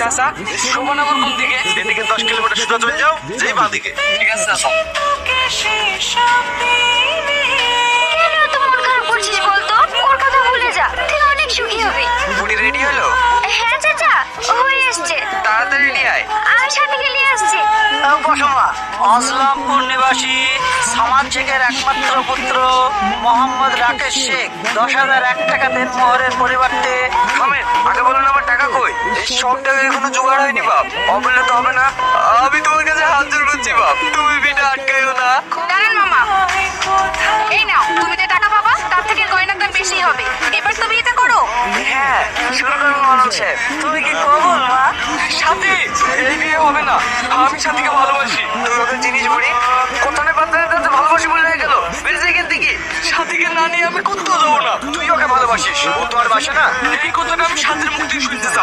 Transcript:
চাচা কোন দিকে? এদিকে দশ কিলোমিটার সোজা চলে যাও যেই বাঁ দিকে। ঠিক আছে চাচা। রেডি হলো? হ্যাঁ চাচা এসছে। তাড়াতাড়ি নিয়ে আয়। আমি সাথে গেলে আসছি। বসমা আসলামপুর নিবাসী সামাদ শেখের একমাত্র পুত্র মোহাম্মদ রাকেশ শেখ। দশ হাজার এক টাকা দেন মোহরের পরিবর্তে সব টাকা এখনও জোগাড় হয়নি বাপ। অবলে তো হবে না। আমি তোমার কাছে হাত জোর করছি বাপ। তুমি বিটা আটকাইও না। দাঁড়ান মামা। এই নাও তুমি যে টাকা পাবা তার থেকে গয়নার দাম বেশি হবে। এবার তো বিয়েটা করো। হ্যাঁ শুরু করুন মনন সাহেব। তুমি কি কবল মা? সাথী এই বিয়ে হবে না। আমি সাথীকে ভালোবাসি। তুই ওকে জিনিস বলি কোথানে পাত্রের কাছে ভালোবাসি বলে হয়ে গেল? বেঁচে গেল দিকে সাথীকে না নিয়ে আমি কোথাও যাব না। তুই ওকে ভালোবাসিস। ও তো আর বাসে না। এই কথাটা আমি সাথীর মুখ থেকে শুনতে চাই।